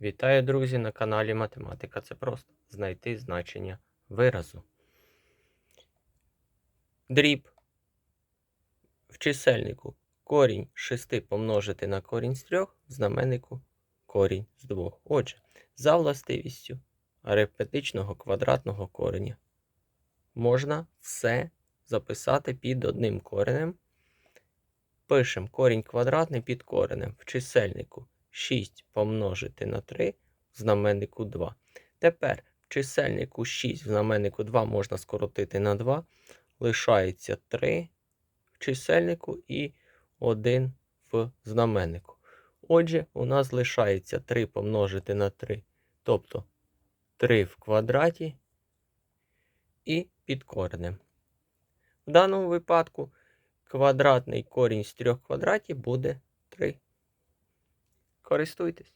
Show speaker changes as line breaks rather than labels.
Вітаю, друзі, на каналі Математика. Це просто знайти значення виразу. Дріб в чисельнику корінь 6 помножити на корінь з 3, в знаменнику корінь з 2. Отже, за властивістю арифметичного квадратного кореня можна все записати під одним коренем. Пишемо корінь квадратний під коренем в чисельнику 6 помножити на 3 в знаменнику 2. Тепер в чисельнику 6 в знаменнику 2 можна скоротити на 2. Лишається 3 в чисельнику і 1 в знаменнику. Отже, у нас лишається 3 помножити на 3, тобто 3 в квадраті і під коренем. В даному випадку квадратний корінь з 3 квадратів буде 3. Користуйтесь.